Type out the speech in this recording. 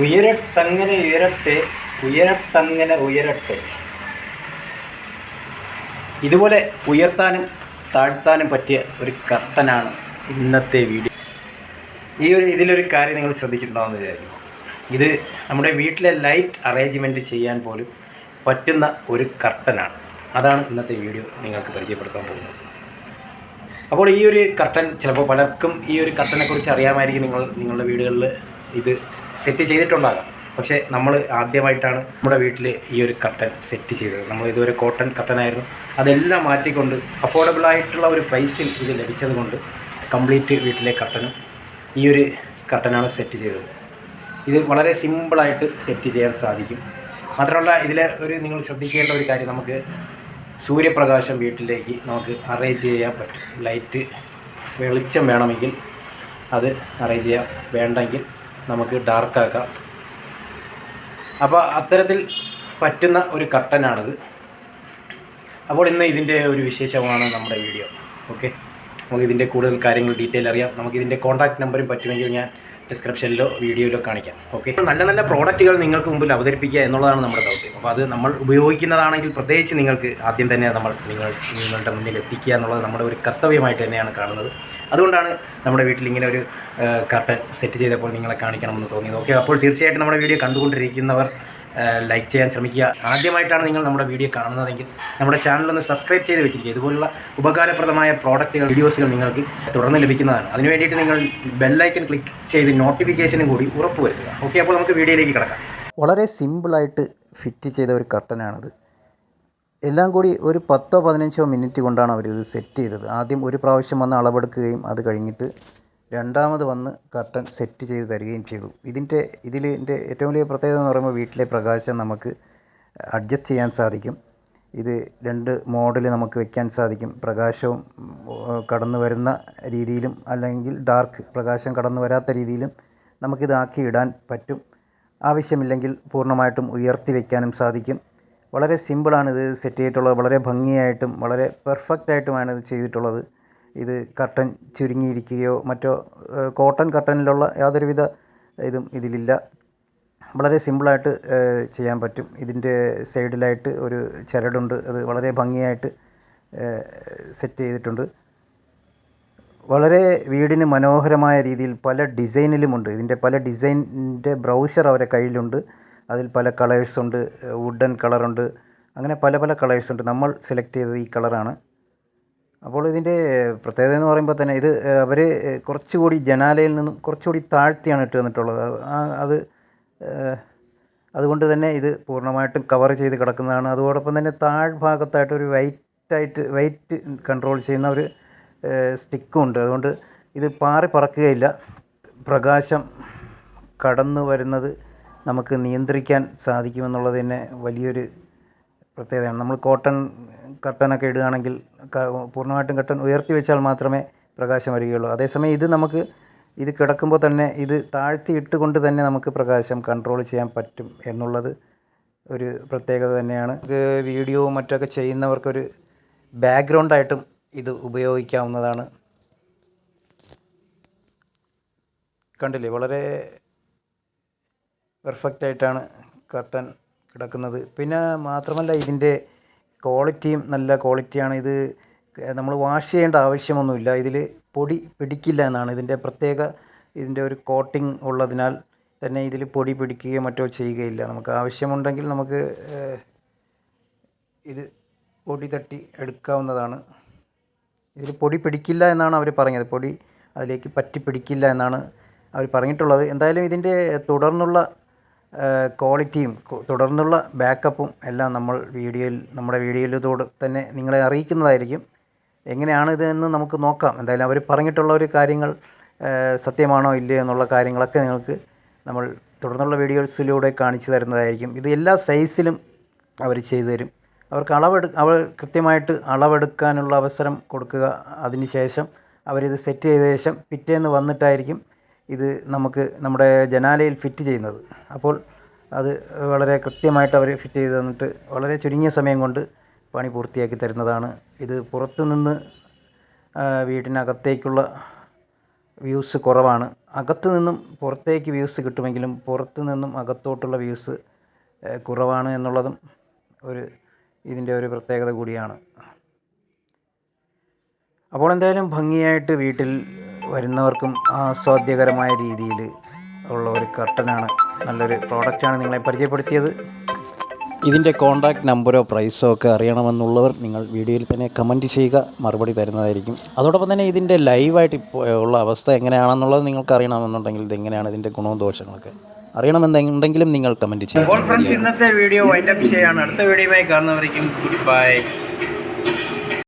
ഉയരട്ടങ്ങനെ ഉയരട്ടെ ഉയരട്ടങ്ങനെ ഉയരട്ടെ. ഇതുപോലെ ഉയർത്താനും താഴ്ത്താനും പറ്റിയ ഒരു കർട്ടനാണ് ഇന്നത്തെ വീഡിയോ. ഈ ഒരു ഇതിലൊരു കാര്യം നിങ്ങൾ ശ്രദ്ധിച്ചിട്ടുണ്ടാവുമെന്ന് വിചാരിക്കുന്നു. ഇത് നമ്മുടെ വീട്ടിലെ ലൈറ്റ് അറേഞ്ച്മെന്റ് ചെയ്യാൻ പോലും പറ്റുന്ന ഒരു കർട്ടനാണ് അതാണ് ഇന്നത്തെ വീഡിയോ നിങ്ങൾക്ക് പരിചയപ്പെടുത്താൻ പോകുന്നത്. അപ്പോൾ ഈ ഒരു കർട്ടൻ ചിലപ്പോൾ പലർക്കും ഈ ഒരു കർട്ടനെക്കുറിച്ച് അറിയാമായിരിക്കും നിങ്ങൾ നിങ്ങളുടെ വീടുകളിൽ ഇത് സെറ്റ് ചെയ്തിട്ടുണ്ടാകാം. പക്ഷേ നമ്മൾ ആദ്യമായിട്ടാണ് നമ്മുടെ വീട്ടിൽ ഈ ഒരു കർട്ടൻ സെറ്റ് ചെയ്തത്. നമ്മൾ ഇതുവരെ കോട്ടൺ കർട്ടനായിരുന്നു അതെല്ലാം മാറ്റിക്കൊണ്ട് അഫോർഡബിൾ ആയിട്ടുള്ള ഒരു പ്രൈസിൽ ഇത് ലഭിച്ചത് കൊണ്ട് കംപ്ലീറ്റ് വീട്ടിലെ കർട്ടനും ഈ ഒരു കർട്ടനാണ് സെറ്റ് ചെയ്തത്. ഇത് വളരെ സിമ്പിളായിട്ട് സെറ്റ് ചെയ്യാൻ സാധിക്കും. മാത്രമല്ല ഇതിലെ ഒരു നിങ്ങൾ ശ്രദ്ധിക്കേണ്ട ഒരു കാര്യം നമുക്ക് സൂര്യപ്രകാശം വീട്ടിലേക്ക് നമുക്ക് അറേഞ്ച് ചെയ്യാൻ പറ്റും. ലൈറ്റ് വെളിച്ചം വേണമെങ്കിൽ അത് അറേഞ്ച് ചെയ്യാം. വേണ്ടെങ്കിൽ നമുക്ക് ഡാർക്കാക്കാം അപ്പോൾ അത്തരത്തിൽ പറ്റുന്ന ഒരു കർട്ടനാണിത് അപ്പോൾ ഇന്ന് ഇതിന്റെ ഒരു വിശേഷമാണ് നമ്മുടെ വീഡിയോ ഓക്കെ ഇതിന്റെ കൂടുതൽ കാര്യങ്ങൾ ഡീറ്റെയിൽ അറിയാം. നമുക്ക് ഇതിന്റെ കോൺടാക്ട് നമ്പറും പറ്റുമെങ്കിൽ ഞാൻ ഡിസ്ക്രിപ്ഷനിലോ വീഡിയോയിലോ കാണിക്കാം. ഓക്കെ നല്ല നല്ല പ്രോഡക്റ്റുകൾ നിങ്ങൾക്ക് മുമ്പിൽ അവതരിപ്പിക്കുക എന്നുള്ളതാണ് നമ്മുടെ ദൗത്യം. അപ്പോൾ അത് നമ്മൾ ഉപയോഗിക്കുന്നതാണെങ്കിൽ പ്രത്യേകിച്ച് നിങ്ങൾക്ക് ആദ്യം തന്നെ നമ്മൾ നിങ്ങൾ നിങ്ങളുടെ മുന്നിൽ എത്തിക്കുക എന്നുള്ളത് നമ്മുടെ ഒരു കർത്തവ്യമായിട്ട് തന്നെയാണ് കാണുന്നത്. അതുകൊണ്ടാണ് നമ്മുടെ വീട്ടിൽ ഇങ്ങനെ ഒരു കർട്ടൻ സെറ്റ് ചെയ്തപ്പോൾ നിങ്ങളെ കാണിക്കണമെന്ന് തോന്നിയത്. ഓക്കെ അപ്പോൾ തീർച്ചയായിട്ടും നമ്മുടെ വീഡിയോ കണ്ടുകൊണ്ടിരിക്കുന്നവർ ലൈക്ക് ചെയ്യാൻ ശ്രമിക്കുക. ആദ്യമായിട്ടാണ് നിങ്ങൾ നമ്മുടെ വീഡിയോ കാണുന്നതെങ്കിൽ നമ്മുടെ ചാനലൊന്ന് സബ്സ്ക്രൈബ് ചെയ്ത് വെച്ചിരിക്കുക. ഇതുപോലുള്ള ഉപകാരപ്രദമായ പ്രോഡക്റ്റുകൾ വീഡിയോസുകൾ നിങ്ങൾക്ക് തുടർന്ന് ലഭിക്കുന്നതാണ്. അതിന് വേണ്ടിയിട്ട് നിങ്ങൾ ബെല്ലൈക്കൻ ക്ലിക്ക് ചെയ്ത് നോട്ടിഫിക്കേഷനും കൂടി ഉറപ്പുവരുത്തുക. ഓക്കെ അപ്പോൾ നമുക്ക് വീഡിയോയിലേക്ക് കിടക്കാം. വളരെ സിമ്പിളായിട്ട് ഫിറ്റ് ചെയ്ത ഒരു കർട്ടനാണിത് എല്ലാം കൂടി ഒരു പത്തോ പതിനഞ്ചോ മിനിറ്റ് കൊണ്ടാണ് അവർ ഇത് സെറ്റ് ചെയ്തത്. ആദ്യം ഒരു പ്രാവശ്യം വന്ന് അളവെടുക്കുകയും അത് കഴിഞ്ഞിട്ട് രണ്ടാമത് വന്ന് കർട്ടൻ സെറ്റ് ചെയ്ത് തരികയും ചെയ്തു. ഇതിന്റെ ഇതിന്റെ ഏറ്റവും വലിയ പ്രത്യേകത എന്ന് പറയുമ്പോൾ വീട്ടിലെ പ്രകാശം നമുക്ക് അഡ്ജസ്റ്റ് ചെയ്യാൻ സാധിക്കും. ഇത് രണ്ട് മോഡൽ നമുക്ക് വെക്കാൻ സാധിക്കും. പ്രകാശവും കടന്നു വരുന്ന രീതിയിലും അല്ലെങ്കിൽ ഡാർക്ക് പ്രകാശം കടന്നു വരാത്ത രീതിയിലും നമുക്കിതാക്കി ഇടാൻ പറ്റും. ആവശ്യമില്ലെങ്കിൽ പൂർണമായിട്ടും ഉയർത്തി വയ്ക്കാനും സാധിക്കും. വളരെ സിമ്പിളാണ് ഇത് സെറ്റ് ചെയ്തിട്ടുള്ളത്. വളരെ ഭംഗിയായിട്ടും വളരെ പെർഫെക്റ്റായിട്ടുമാണ് ഇത് ചെയ്തിട്ടുള്ളത്. ഇത് കർട്ടൻ ചുരുങ്ങിയിരിക്കുകയോ മറ്റോ കോട്ടൺ കർട്ടനിലുള്ള യാതൊരുവിധ ഇതും ഇതിലില്ല. വളരെ സിമ്പിളായിട്ട് ചെയ്യാൻ പറ്റും. ഇതിന്റെ സൈഡിലായിട്ട് ഒരു ചരടുണ്ട്. അത് വളരെ ഭംഗിയായിട്ട് സെറ്റ് ചെയ്തിട്ടുണ്ട്. വളരെ വീടിന് മനോഹരമായ രീതിയിൽ പല ഡിസൈനിലുമുണ്ട്. ഇതിന്റെ പല ഡിസൈനിന്റെ ബ്രൗസർ അവരെ കയ്യിലുണ്ട്. അതിൽ പല കളേഴ്സുണ്ട്. വുഡൻ കളറുണ്ട്. അങ്ങനെ പല പല കളേഴ്സുണ്ട്. നമ്മൾ സെലക്ട് ചെയ്തത് ഈ കളറാണ്. അപ്പോൾ ഇതിന്റെ പ്രത്യേകത എന്ന് പറയുമ്പോൾ തന്നെ ഇത് അവർ കുറച്ചുകൂടി ജനാലയിൽ നിന്നും കുറച്ചുകൂടി താഴ്ത്തിയാണ് ഇട്ട് തന്നിട്ടുള്ളത് അത് അതുകൊണ്ട് തന്നെ ഇത് പൂർണമായിട്ടും കവർ ചെയ്ത് കിടക്കുന്നതാണ്. അതോടൊപ്പം തന്നെ താഴ്ഭാഗത്തായിട്ട് ഒരു വൈറ്റായിട്ട് വൈറ്റ് കൺട്രോൾ ചെയ്യുന്ന ഒരു സ്റ്റിക്കും ഉണ്ട് അതുകൊണ്ട് ഇത് പാറി പറക്കുകയില്ല. പ്രകാശം കടന്നു വരുന്നത് നമുക്ക് നിയന്ത്രിക്കാൻ സാധിക്കുമെന്നുള്ളത് തന്നെ വലിയൊരു പ്രത്യേകതയാണ്. നമ്മൾ കോട്ടൺ കർട്ടനൊക്കെ ഇടുകയാണെങ്കിൽ പൂർണമായിട്ടും കർട്ടൻ ഉയർത്തി വെച്ചാൽ മാത്രമേ പ്രകാശം വരികയുള്ളൂ. അതേസമയം ഇത് നമുക്ക് ഇത് കിടക്കുമ്പോൾ തന്നെ ഇത് താഴ്ത്തി ഇട്ടുകൊണ്ട് തന്നെ നമുക്ക് പ്രകാശം കൺട്രോൾ ചെയ്യാൻ പറ്റും എന്നുള്ളത് ഒരു പ്രത്യേകത തന്നെയാണ്. വീഡിയോ മറ്റൊക്കെ ചെയ്യുന്നവർക്കൊരു ബാക്ക്ഗ്രൗണ്ടായിട്ടും ഇത് ഉപയോഗിക്കാവുന്നതാണ്. കണ്ടില്ലേ? വളരെ പെർഫെക്റ്റായിട്ടാണ് കർട്ടൻ കിടക്കുന്നത്. പിന്നെ മാത്രമല്ല ഇതിന്റെ ക്വാളിറ്റിയും നല്ല ക്വാളിറ്റിയാണ്. ഇത് നമ്മൾ വാഷ് ചെയ്യേണ്ട ആവശ്യമൊന്നുമില്ല. ഇതിൽ പൊടി പിടിക്കില്ല എന്നാണ്. ഇതിന്റെ പ്രത്യേക ഇതിന്റെ ഒരു കോട്ടിംഗ് ഉള്ളതിനാൽ തന്നെ ഇതിൽ പൊടി പിടിക്കുകയോ മറ്റോ ചെയ്യുകയില്ല. നമുക്ക് ആവശ്യമുണ്ടെങ്കിൽ നമുക്ക് ഇത് പൊടി തട്ടി എടുക്കാവുന്നതാണ്. ഇതിൽ പൊടി പിടിക്കില്ല എന്നാണ് അവർ പറഞ്ഞത്. പൊടി അതിലേക്ക് പറ്റി പിടിക്കില്ല എന്നാണ് അവർ പറഞ്ഞിട്ടുള്ളത്. എന്തായാലും ഇതിന്റെ തുടർന്നുള്ള ക്വാളിറ്റിയും തുടർന്നുള്ള ബാക്കപ്പും എല്ലാം നമ്മൾ വീഡിയോയിൽ നമ്മുടെ വീഡിയോയിലൂടെ തന്നെ നിങ്ങളെ അറിയിക്കുന്നതായിരിക്കും. എങ്ങനെയാണ് ഇതെന്ന് നമുക്ക് നോക്കാം. എന്തായാലും അവർ പറഞ്ഞിട്ടുള്ള ഒരു കാര്യങ്ങൾ സത്യമാണോ ഇല്ലയോ എന്നുള്ള കാര്യങ്ങളൊക്കെ നിങ്ങൾക്ക് നമ്മൾ തുടർന്നുള്ള വീഡിയോസിലൂടെ കാണിച്ചു തരുന്നതായിരിക്കും. ഇത് എല്ലാ സൈസിലും അവർ ചെയ്തു തരും. അവർക്ക് അളവെടു അവർ കൃത്യമായിട്ട് അളവെടുക്കാനുള്ള അവസരം കൊടുക്കുക. അതിനുശേഷം അവരിത് സെറ്റ് ചെയ്ത ശേഷം പിറ്റേന്ന് വന്നിട്ടായിരിക്കും ഇത് നമുക്ക് നമ്മുടെ ജനാലയിൽ ഫിറ്റ് ചെയ്യുന്നത്. അപ്പോൾ അത് വളരെ കൃത്യമായിട്ട് അവർ ഫിറ്റ് ചെയ്ത് തന്നിട്ട് വളരെ ചുരുങ്ങിയ സമയം കൊണ്ട് പണി പൂർത്തിയാക്കി തരുന്നതാണ്. ഇത് പുറത്തു നിന്ന് വീടിനകത്തേക്കുള്ള വ്യൂസ് കുറവാണ്. അകത്തു നിന്നും പുറത്തേക്ക് വ്യൂസ് കിട്ടുമെങ്കിലും പുറത്ത് നിന്നും അകത്തോട്ടുള്ള വ്യൂസ് കുറവാണ് എന്നുള്ളതും ഒരു ഇതിന്റെ ഒരു പ്രത്യേകത കൂടിയാണ്. അപ്പോൾ എന്തായാലും ഭംഗിയായിട്ട് വീട്ടിൽ വരുന്നവർക്കും ആസ്വാദ്യകരമായ രീതിയിൽ ഉള്ള ഒരു കർട്ടനാണ് നല്ലൊരു പ്രോഡക്റ്റാണ് നിങ്ങളെ പരിചയപ്പെടുത്തിയത്. ഇതിന്റെ കോൺടാക്റ്റ് നമ്പറോ പ്രൈസോ ഒക്കെ അറിയണമെന്നുള്ളവർ നിങ്ങൾ വീഡിയോയിൽ തന്നെ കമന്റ് ചെയ്യുക മറുപടി തരുന്നതായിരിക്കും. അതോടൊപ്പം തന്നെ ഇതിന്റെ ലൈവായിട്ട് ഇപ്പോൾ ഉള്ള അവസ്ഥ എങ്ങനെയാണെന്നുള്ളത് നിങ്ങൾക്ക് അറിയണമെന്നുണ്ടെങ്കിൽ ഇതെങ്ങനെയാണ് ഇതിന്റെ ഗുണവും ദോഷങ്ങളൊക്കെ അറിയണമെന്നുണ്ടെങ്കിലും നിങ്ങൾ കമന്റ് അപ്പോൾ ചെയ്യുക ഫ്രണ്ട്സ് ഇന്നത്തെ വീഡിയോ വൈൻഡപ്പ് ചെയ്യാണ് അടുത്ത വീഡിയോയുമായി കാണുന്നവരേക്കും ഗുഡ് ബൈ